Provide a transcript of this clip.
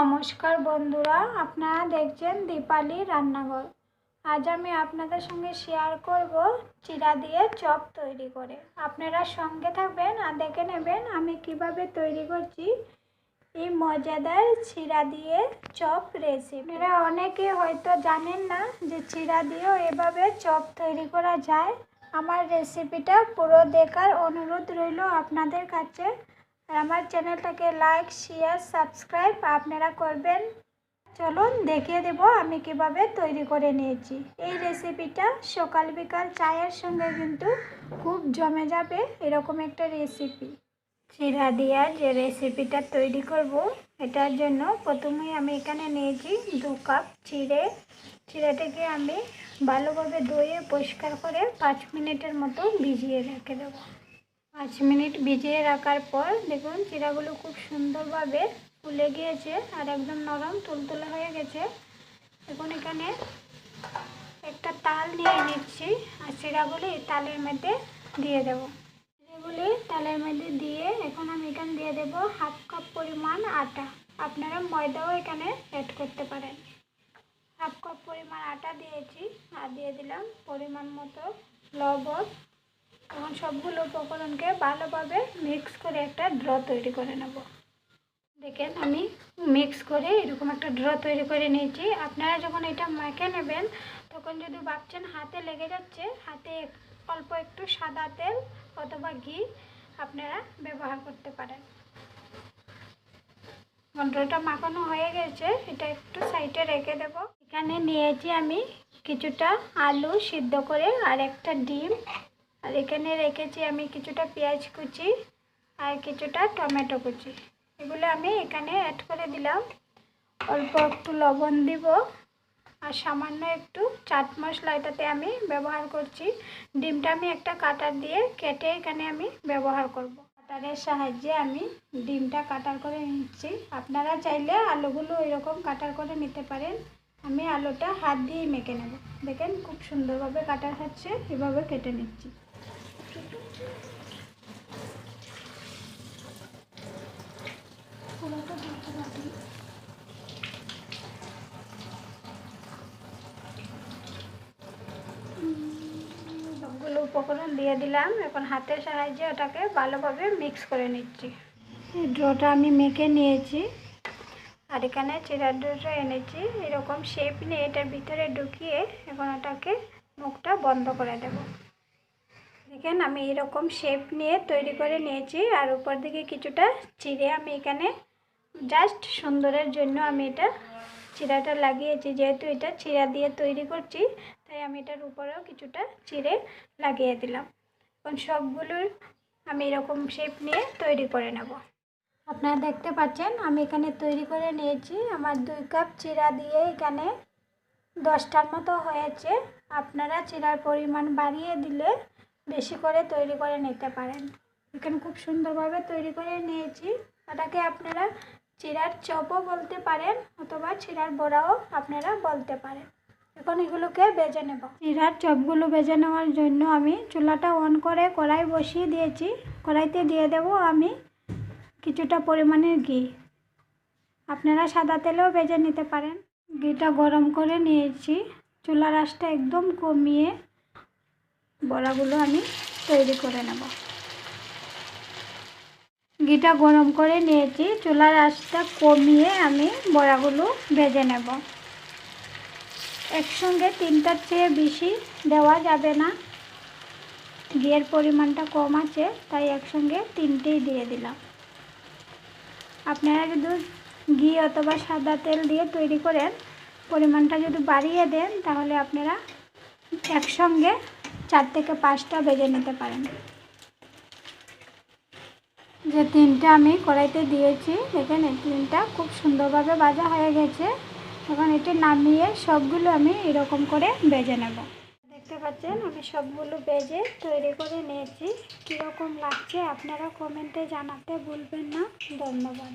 নমস্কার বন্ধুরা, আপনারা দেখছেন দীপালি রান্নাঘর। আজ আমি আপনাদের সঙ্গে শেয়ার করব চিরা দিয়ে চপ তৈরি করে। আপনারা সঙ্গে থাকবেন আর দেখে নেবেন আমি কীভাবে তৈরি করছি এই মজাদার চিরা দিয়ে চপ রেসিপি আপনারা অনেকে হয়তো জানেন না যে চিরা দিয়েও এভাবে চপ তৈরি করা যায়। আমার রেসিপিটা পুরো দেখার অনুরোধ রইল আপনাদের কাছে। আর আমার চ্যানেলটাকে লাইক শেয়ার সাবস্ক্রাইব আপনারা করবেন। চলুন দেখিয়ে দেব আমি কীভাবে তৈরি করে নিয়েছি। এই রেসিপিটা সকাল বিকাল চায়ের সঙ্গে কিন্তু খুব জমে যাবে এরকম একটা রেসিপি চিরা দিয়া যে রেসিপিটা তৈরি করব, এটার জন্য প্রথমেই আমি এখানে নিয়েছি দু কাপ চিড়ে। চিড়েটাকে আমি ভালোভাবে ধুয়ে পরিষ্কার করে পাঁচ মিনিটের মতো ভিজিয়ে রেখে দেবো। পাঁচ মিনিট ভিজিয়ে রাখার পর দেখুন চিড়াগুলো খুব সুন্দরভাবে ফুলে গিয়েছে আর একদম নরম তুলতুলে হয়ে গেছে। এখন এখানে একটা তাল নিয়ে নিচ্ছি আর চিড়াগুলি এই তালের মধ্যে দিয়ে দেবো। চিড়াগুলি তালের মধ্যে দিয়ে এখন আমি এখানে দিয়ে দেবো হাফ কাপ পরিমাণ আটা। আপনারা ময়দাও এখানে অ্যাড করতে পারেন। হাফ কাপ পরিমাণ আটা দিয়েছি, আর দিয়ে দিলাম পরিমাণ মতো লবণ। এখন সবগুলো উপকরণকে ভালোভাবে মিক্স করে একটা ড্র তৈরি করে নেব। দেখেন আমি মিক্স করে এরকম একটা ড্র তৈরি করে নিয়েছি। আপনারা যখন এটা মেখে নেবেন, তখন যদি ভাবছেন হাতে লেগে যাচ্ছে, হাতে অল্প একটু সাদা তেল অথবা ঘি আপনারা ব্যবহার করতে পারেন। ড্রটা মাখানো হয়ে গেছে, এটা একটু সাইডে রেখে দেব। এখানে নিয়েছি আমি কিছুটা আলু সিদ্ধ করে আর একটা ডিম। আর এখানে রেখেছি আমি কিছুটা পেঁয়াজ কুচি আর কিছুটা টমেটো কুচি। এগুলো আমি এখানে অ্যাড করে দিলাম। অল্প একটু লবণ দিব আর সামান্য একটু চাট মশলা এটাতে আমি ব্যবহার করছি। ডিমটা আমি একটা কাটার দিয়ে কেটে এখানে আমি ব্যবহার করব। কাটারের সাহায্যে আমি ডিমটা কাটার করে নিচ্ছি। আপনারা চাইলে আলুগুলো এরকম কাটার করে নিতে পারেন। আমি আলুটা হাত দিয়েই মেখে নেব। দেখেন খুব সুন্দরভাবে কাটার হচ্ছে, এভাবে কেটে নিচ্ছি পুরোটা ধরতে পারি সবগুলো উপকরণ দিয়ে দিলাম। এখন হাতের সাহায্যে ওটাকে ভালোভাবে মিক্স করে নিচ্ছি। ড্রোটা আমি মেখে নিয়েছি। আর এখানে চিরার ড্রোটা এনেছি। এরকম শেপ নিয়ে এটার ভিতরে ঢুকিয়ে এখন ওটাকে মুখটা বন্ধ করে দেব। দেখেন আমি এরকম শেপ নিয়ে তৈরি করে নিয়েছি, আর উপর দিকে কিছুটা চিড়ে আমি এখানে জাস্ট সুন্দরের জন্য আমি এটা চিরাটা লাগিয়েছি, যেহেতু এটা চিরা দিয়ে তৈরি করছি, তাই আমি এটার উপরেও কিছুটা চিড়ে লাগিয়ে দিলাম। এখন সবগুলোর আমি এরকম শেপ নিয়ে তৈরি করে নেব। আপনারা দেখতে পাচ্ছেন, আমি এখানে তৈরি করে নিয়েছি, আমার দুই কাপ চিরা দিয়ে এখানে দশটার মতো হয়েছে। আপনারা চিরার পরিমাণ বাড়িয়ে দিলে বেশি করে তৈরি করে নিতে পারেন। এখানে খুব সুন্দরভাবে তৈরি করে নিয়েছি। ওটাকে আপনারা চিরার চপও বলতে পারেন অথবা চিরার বড়াও আপনারা বলতে পারেন। এখন এগুলোকে বেজে নেব। চিরার চপগুলো বেজে নেওয়ার জন্য আমি চুলাটা অন করে কড়াই বসিয়ে দিয়েছি। কড়াইতে দিয়ে দেব আমি কিছুটা পরিমাণের ঘি। আপনারা সাদা তেলেও বেজে নিতে পারেন। ঘিটা গরম করে নিয়েছি। চুলার আঁচটা একদম কমিয়ে বড়াগুলো আমি তৈরি করে নেব। ঘিটা গরম করে নিয়েছি। চুলার আঁচটা কমিয়ে আমি বড়াগুলো ভেজে নেব। একসঙ্গে তিনটার চেয়ে বেশি দেওয়া যাবে না। ঘিয়ের পরিমাণটা কম আছে, তাই একসঙ্গে তিনটেই দিয়ে দিলাম। আপনারা যদি ঘি অথবা সাদা তেল দিয়ে তৈরি করেন, পরিমাণটা যদি বাড়িয়ে দেন, তাহলে আপনারা একসঙ্গে চার থেকে পাঁচটা বেজে নিতে পারেন। যে তিনটা আমি কড়াইতে দিয়েছি, দেখেন এই তিনটা খুব সুন্দরভাবে ভাজা হয়ে গেছে। এখন এটি নামিয়ে সবগুলো আমি এরকম করে বেজে নেব। দেখতে পাচ্ছেন, আমি সবগুলো বেজে তৈরি করে নিয়েছি। কীরকম লাগছে আপনারা কমেন্টে জানাতে ভুলবেন না। ধন্যবাদ।